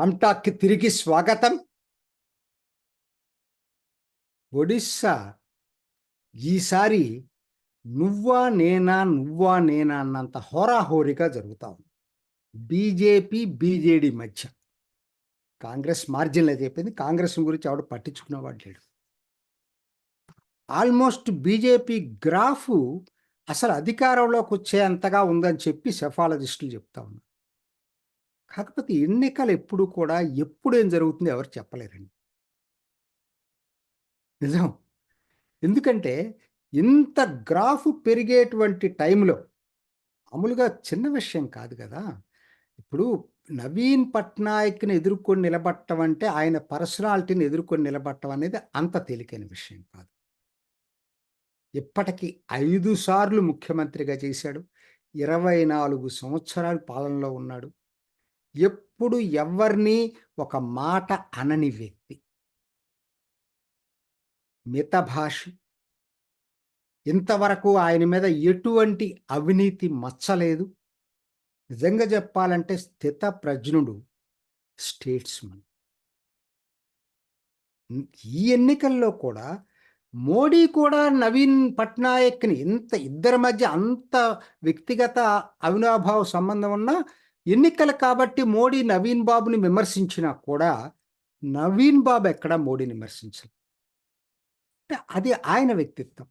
రామ్టాక్కి తిరిగి స్వాగతం. ఒడిస్సా ఈసారి నువ్వా నేనా నువ్వా నేనా అన్నంత హోరాహోరీగా జరుగుతా ఉంది. బీజేపీ బీజేడీ మధ్య. కాంగ్రెస్ మార్జిన్లో చెప్పింది కాంగ్రెస్ గురించి ఆవిడ పట్టించుకునేవాడు లేడు. ఆల్మోస్ట్ బీజేపీ గ్రాఫ్ అసలు అధికారంలోకి వచ్చేంతగా ఉందని చెప్పి సెఫాలజిస్టులు చెప్తా ఉన్నారు. కాకపోతే ఎన్నికలు ఎప్పుడు కూడా ఎప్పుడు ఏం జరుగుతుందో ఎవరు చెప్పలేరండి. నిజం. ఎందుకంటే ఇంత గ్రాఫ్ పెరిగేటువంటి టైంలో మామూలుగా చిన్న విషయం కాదు కదా. ఇప్పుడు నవీన్ పట్నాయక్ని ఎదుర్కొని నిలబట్టం అంటే ఆయన పర్సనాలిటీని ఎదుర్కొని నిలబట్టం అనేది అంత తేలికైన విషయం కాదు. ఇప్పటికీ ఐదు సార్లు ముఖ్యమంత్రిగా చేశాడు. ఇరవై నాలుగు సంవత్సరాలు పాలనలో ఉన్నాడు. ఎప్పుడు ఎవరిని ఒక మాట అనని వ్యక్తి. మితభాషి ఇంతవరకు ఆయన మీద ఎటువంటి అవినీతి మచ్చలేదు. నిజంగా చెప్పాలంటే స్థిత ప్రజ్ఞుడు స్టేట్స్మన్. ఈ ఎన్నికల్లో కూడా మోడీ కూడా నవీన్ పట్నాయక్ని ఇంత ఇద్దరి మధ్య అంత వ్యక్తిగత అవినాభావ సంబంధం ఉన్నా ఎన్నికలు కాబట్టి మోడీ నవీన్ బాబుని విమర్శించినా కూడా నవీన్ బాబు ఎక్కడా మోడీని విమర్శించరు అంటే అది ఆయన వ్యక్తిత్వం.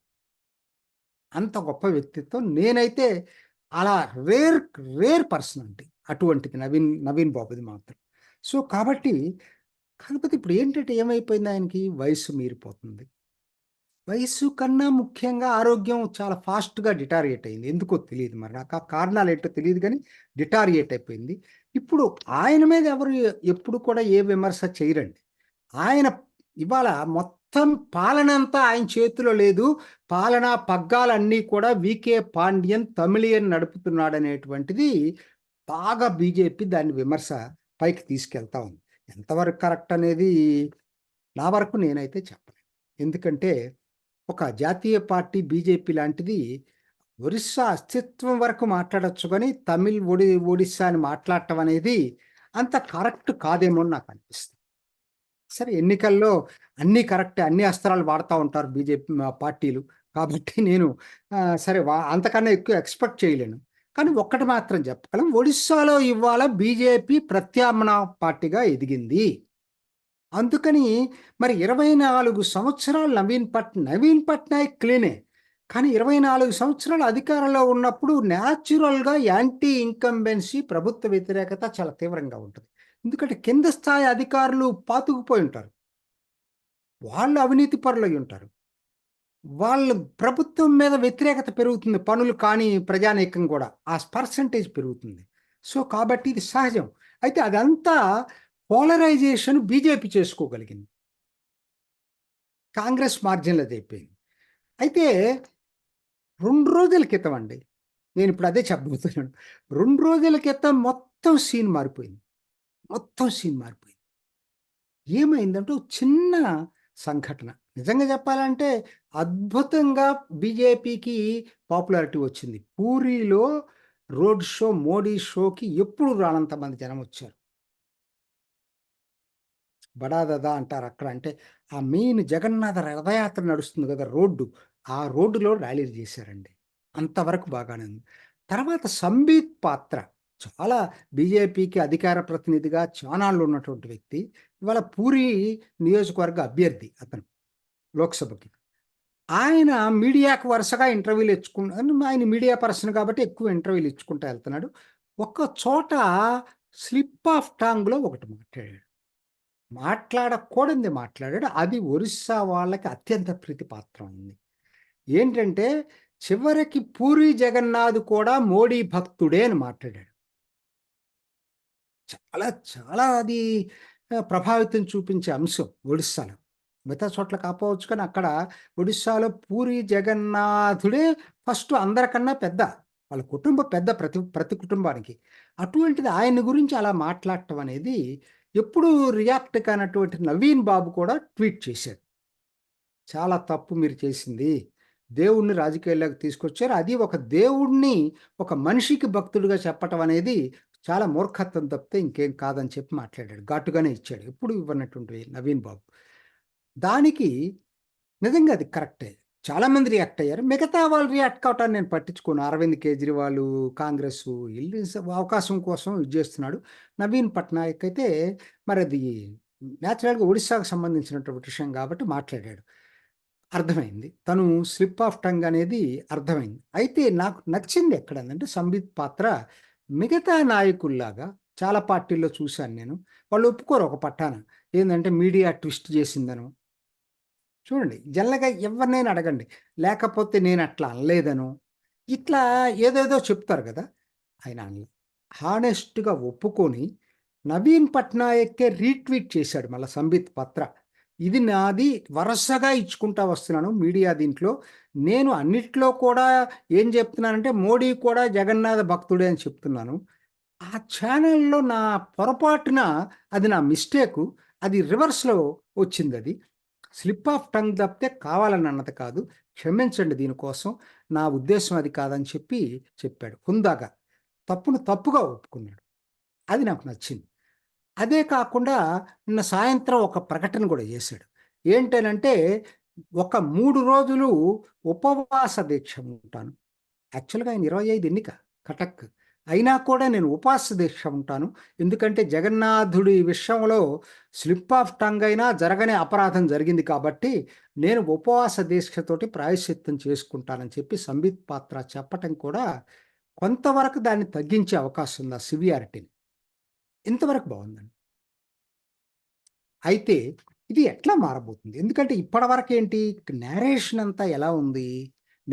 అంత గొప్ప వ్యక్తిత్వం. నేనైతే అలా రేర్ రేర్ పర్సన్ అంటే అటువంటిది నవీన్ నవీన్ బాబుది మాత్రం. సో కాబట్టి కాకపోతే ఇప్పుడు ఏంటంటే ఏమైపోయింది ఆయనకి? వయసు మీరిపోతుంది. వయస్సు కన్నా ముఖ్యంగా ఆరోగ్యం చాలా ఫాస్ట్గా డిటారియేట్ అయింది. ఎందుకో తెలియదు మరి. నాకు ఆ కారణాలు ఏంటో తెలియదు కానీ డిటారియేట్ అయిపోయింది. ఇప్పుడు ఆయన మీద ఎవరు ఎప్పుడు కూడా ఏ విమర్శ చేయరండి. ఆయన ఇవాళ మొత్తం పాలన అంతా ఆయన చేతిలో లేదు. పాలన పగ్గాలన్నీ కూడా వికే పాండ్యన్ తమిళియన్ నడుపుతున్నాడు అనేటువంటిది బాగా బీజేపీ దాని విమర్శ పైకి తీసుకెళ్తా ఉంది. ఎంతవరకు కరెక్ట్ అనేది నా వరకు నేనైతే చెప్పలేను. ఎందుకంటే ఒక జాతీయ పార్టీ బీజేపీ లాంటిది ఒరిస్సా అస్తిత్వం వరకు మాట్లాడచ్చు కానీ తమిళ్ ఒడి ఒడిస్సా అని మాట్లాడటం అనేది అంత కరెక్ట్ కాదేమో నాకు అనిపిస్తుంది. సరే ఎన్నికల్లో అన్నీ కరెక్ట్ అన్ని అస్త్రాలు వాడుతూ ఉంటారు బీజేపీ పార్టీలు. కాబట్టి నేను సరే వా అంతకన్నా ఎక్కువ ఎక్స్పెక్ట్ చేయలేను. కానీ ఒక్కటి మాత్రం చెప్పగలం ఒడిస్సాలో ఇవాళ బీజేపీ ప్రత్యామ్నాయ పార్టీగా ఎదిగింది. అందుకని మరి ఇరవై నాలుగు సంవత్సరాలు నవీన్ పట్ నవీన్ పట్నాయక్ క్లీనే. కానీ ఇరవై నాలుగు సంవత్సరాలు అధికారంలో ఉన్నప్పుడు న్యాచురల్గా యాంటీ ఇన్కంబెన్సీ ప్రభుత్వ వ్యతిరేకత చాలా తీవ్రంగా ఉంటుంది. ఎందుకంటే కింద స్థాయి అధికారులు పాతుకుపోయి ఉంటారు. వాళ్ళు అవినీతి పరులై ఉంటారు. వాళ్ళ ప్రభుత్వం మీద వ్యతిరేకత పెరుగుతుంది. పనులు కానీ ప్రజానీకం కూడా. ఆ పర్సంటేజ్ పెరుగుతుంది. సో కాబట్టి ఇది సహజం. అయితే అదంతా పోలరైజేషన్ బీజేపీ చేసుకోగలిగింది. కాంగ్రెస్ మార్జిన్లో అయిపోయింది అయితే రెండు రోజుల క్రితం అండి నేను ఇప్పుడు అదే చెప్పబోతున్నాను. రెండు రోజుల క్రితం మొత్తం సీన్ మారిపోయింది. మొత్తం సీన్ మారిపోయింది. ఏమైందంటే చిన్న సంఘటన. నిజంగా చెప్పాలంటే అద్భుతంగా బీజేపీకి పాపులారిటీ వచ్చింది. పూరిలో రోడ్ షో మోడీ షోకి ఎప్పుడు రానంత మంది జనం వచ్చారు. బడాదదా అంటారు అక్కడ. అంటే ఆ మెయిన్ జగన్నాథ రథయాత్ర నడుస్తుంది కదా రోడ్డు ఆ రోడ్డులో ర్యాలీలు చేశారండి. అంతవరకు బాగానే ఉంది. తర్వాత సంబీత్ పాత్ర. చాలా బీజేపీకి అధికార ప్రతినిధిగా చానాళ్ళు ఉన్నటువంటి వ్యక్తి. ఇవాళ పూరి నియోజకవర్గ అభ్యర్థి అతను లోక్సభకి. ఆయన మీడియాకు వరుసగా ఇంటర్వ్యూలు ఇచ్చుకున్న ఆయన మీడియా పర్సన్ కాబట్టి ఎక్కువ ఇంటర్వ్యూలు ఇచ్చుకుంటూ వెళ్తున్నాడు. ఒక్క చోట స్లిప్ ఆఫ్ టాంగ్లో ఒకటి మాట్లాడాడు. మాట్లాడకూడదు మాట్లాడాడు. అది ఒరిస్సా వాళ్ళకి అత్యంత ప్రీతిపాత్రమైంది ఏంటంటే చివరికి పూరి జగన్నాథ్ కూడా మోడీ భక్తుడే అని మాట్లాడాడు. చాలా చాలా అది ప్రభావితం చూపించే అంశం ఒడిస్సాలో మిగతా చోట్ల కాపోవచ్చు కానీ అక్కడ ఒడిస్సాలో పూరి జగన్నాథుడే ఫస్ట్ అందరికన్నా పెద్ద వాళ్ళ కుటుంబ పెద్ద ప్రతి ప్రతి కుటుంబానికి. అటువంటిది ఆయన గురించి అలా మాట్లాడటం అనేది ఎప్పుడు రియాక్ట్ కానటువంటి నవీన్ బాబు కూడా ట్వీట్ చేశాడు. చాలా తప్పు మీరు చేసింది. దేవుణ్ణి రాజకీయాల్లోకి తీసుకొచ్చారు. అది ఒక దేవుణ్ణి ఒక మనిషికి భక్తుడిగా చెప్పటం అనేది చాలా మూర్ఖత్వం తప్పితే ఇంకేం కాదని చెప్పి మాట్లాడాడు. ఘాటుగానే ఇచ్చాడు. ఎప్పుడు ఇవ్వనటువంటి నవీన్ బాబు. దానికి నిజంగా అది కరెక్టే. చాలామంది రియాక్ట్ అయ్యారు. మిగతా వాళ్ళు రియాక్ట్ కావటాన్ని నేను పట్టించుకోను. అరవింద్ కేజ్రీవాల్ కాంగ్రెస్ వెళ్ళి అవకాశం కోసం ఇది చేస్తున్నాడు. నవీన్ పట్నాయక్ అయితే మరి అది న్యాచురల్గా ఒడిశాకు సంబంధించినటువంటి విషయం కాబట్టి మాట్లాడాడు. అర్థమైంది. తను స్లిప్ ఆఫ్ టంగ్ అనేది అర్థమైంది. అయితే నాకు నచ్చింది ఎక్కడందంటే సంబిత్ పాత్ర. మిగతా నాయకుల్లాగా చాలా పార్టీల్లో చూశాను నేను. వాళ్ళు ఒప్పుకోరు ఒక పట్టాన. ఏంటంటే మీడియా ట్విస్ట్ చేసిందను చూడండి జల్లగా ఎవరినైనా అడగండి లేకపోతే నేను అట్లా అనలేదను ఇట్లా ఏదేదో చెప్తారు కదా ఆయన అనలే హానెస్ట్గా ఒప్పుకొని నవీన్ పట్నాయక్కే రీట్వీట్ చేశాడు మళ్ళీ సంబిత్ పత్ర. ఇది నాది వరుసగా ఇచ్చుకుంటా వస్తున్నాను మీడియా దీంట్లో. నేను అన్నిట్లో కూడా ఏం చెప్తున్నానంటే మోడీ కూడా జగన్నాథ భక్తుడే అని చెప్తున్నాను. ఆ ఛానల్లో నా పొరపాటున అది నా మిస్టేకు అది రివర్స్లో వచ్చింది అది. స్లిప్ ఆఫ్ టంగ్ తప్పితే కావాలని అన్నది కాదు క్షమించండి దీనికోసం నా ఉద్దేశం అది కాదని చెప్పి చెప్పాడు. హుందాగా తప్పును తప్పుగా ఒప్పుకున్నాడు. అది నాకు నచ్చింది. అదే కాకుండా నిన్న సాయంత్రం ఒక ప్రకటన కూడా చేశాడు. ఏంటనంటే ఒక మూడు రోజులు ఉపవాస దీక్ష ఉంటాను. యాక్చువల్గా ఆయన ఇరవై ఐదు ఎన్నిక కటక్. అయినా కూడా నేను ఉపవాస దీక్ష ఉంటాను. ఎందుకంటే జగన్నాథుడి విషయంలో స్లిప్ ఆఫ్ టంగ్ అయినా జరగని అపరాధం జరిగింది కాబట్టి నేను ఉపవాస దీక్షతోటి ప్రాయశ్చిత్తం చేసుకుంటానని చెప్పి సంబిత్ పాత్ర చెప్పటం కూడా కొంతవరకు దాన్ని తగ్గించే అవకాశం ఉంది ఆ సివియారిటీని. ఇంతవరకు బాగుందండి. అయితే ఇది ఎట్లా మారబోతుంది? ఎందుకంటే ఇప్పటివరకు ఏంటి? నేరేషన్ అంతా ఎలా ఉంది?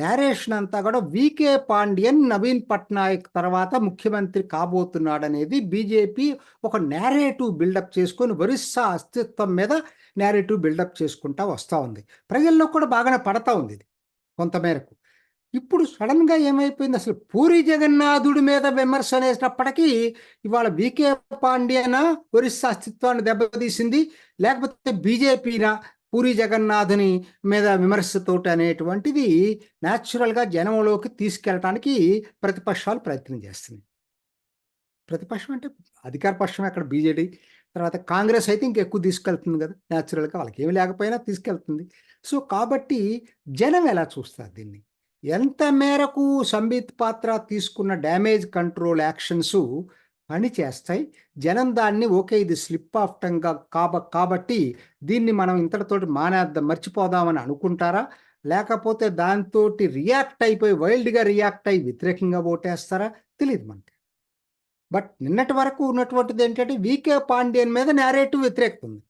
నేరేషన్ అంతా కూడా వికే పాండ్యన్ నవీన్ పట్నాయక్ తర్వాత ముఖ్యమంత్రి కాబోతున్నాడనేది బీజేపీ ఒక నేరేటివ్ బిల్డప్ చేసుకొని ఒరిస్సా అస్తిత్వం మీద నేరేటివ్ బిల్డప్ చేసుకుంటా వస్తూ ఉంది. ప్రజల్లో కూడా బాగానే పడతా ఉంది ఇది కొంతమేరకు. ఇప్పుడు సడన్గా ఏమైపోయింది? అసలు పూరి జగన్నాథుడి మీద విమర్శ అనేసినప్పటికీ ఇవాళ వికే పాండ్యన ఒరిస్సా అస్తిత్వాన్ని దెబ్బతీసింది లేకపోతే బీజేపీనా పూరి జగన్నాథుని మీద విమర్శతోటి అనేటువంటిది న్యాచురల్గా జనంలోకి తీసుకెళ్ళటానికి ప్రతిపక్షాలు ప్రయత్నం చేస్తున్నాయి. ప్రతిపక్షం అంటే అధికార పక్షం అక్కడ బీజేడీ. తర్వాత కాంగ్రెస్ అయితే ఇంకెక్కువ తీసుకెళ్తుంది కదా. న్యాచురల్గా వాళ్ళకి ఏమి లేకపోయినా తీసుకెళ్తుంది. సో కాబట్టి జనం ఎలా చూస్తారు దీన్ని? ఎంత మేరకు సంబిత్ పాత్ర తీసుకున్న డ్యామేజ్ కంట్రోల్ యాక్షన్స్ పని చేస్తాయి జనం దాన్ని ఓకే ఇది స్లిప్ ఆఫ్ టంగ్ కాబ కాబట్టి దీన్ని మనం ఇంతటితోటి మానేద్దాం. మర్చిపోదామని అనుకుంటారా? లేకపోతే దాంతో రియాక్ట్ అయిపోయి వైల్డ్గా రియాక్ట్ అయ్యి వ్యతిరేకంగా ఓటేస్తారా? తెలియదు మనకి. బట్ నిన్నటి వరకు ఉన్నటువంటిది ఏంటంటే వికే పాండ్యన్ మీద నేరేటివ్ వ్యతిరేకత ఉంది.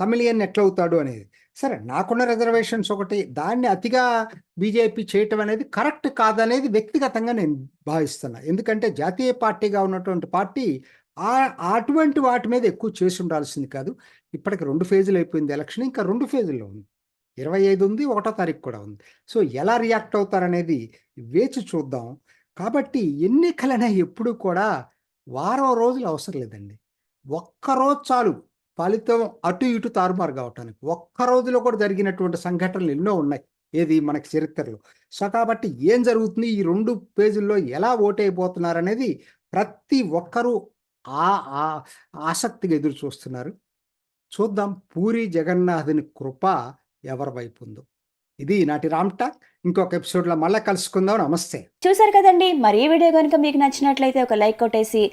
తమిళియన్ ఎట్లవుతాడు అనేది. సరే నాకున్న రిజర్వేషన్స్ ఒకటి దాన్ని అతిగా బీజేపీ చేయటం అనేది కరెక్ట్ కాదనేది వ్యక్తిగతంగా నేను భావిస్తున్నా. ఎందుకంటే జాతీయ పార్టీగా ఉన్నటువంటి పార్టీ ఆ అటువంటి వాటి మీద ఎక్కువ చేసి ఉండాల్సింది కాదు. ఇప్పటికి రెండు ఫేజులు అయిపోయింది ఎలక్షన్ ఇంకా రెండు ఫేజుల్లో ఉంది. ఇరవై ఐదు ఉంది ఒకటో తారీఖు కూడా ఉంది. సో ఎలా రియాక్ట్ అవుతారనేది వేచి చూద్దాం. కాబట్టి ఎన్నికలనే ఎప్పుడు కూడా వారం రోజులు అవసరం లేదండి. ఒక్కరోజు చాలు. ఫలితం అటు ఇటు తారుమారు కావటానికి. ఒక్క రోజులో కూడా జరిగినటువంటి సంఘటనలు ఎన్నో ఉన్నాయి. ఏది మనకి చరిత్రలో. సో కాబట్టి ఏం జరుగుతుంది? ఈ రెండు పేజీల్లో ఎలా ఓటైపోతున్నారు అనేది ప్రతి ఒక్కరూ ఆ ఆ- ఆసక్తిగా ఎదురు చూస్తున్నారు. చూద్దాం పూరి జగన్నాథుని కృప ఎవరి వైపు ఉందో. ఇది ఈనాటి రామ్ టాక్. ఇంకొక ఎపిసోడ్లో మళ్ళీ కలుసుకుందాం. నమస్తే. చూసారు కదండి. మరి ఈ వీడియో కనుక మీకు నచ్చినట్లయితే ఒక లైక్ కొట్టేసి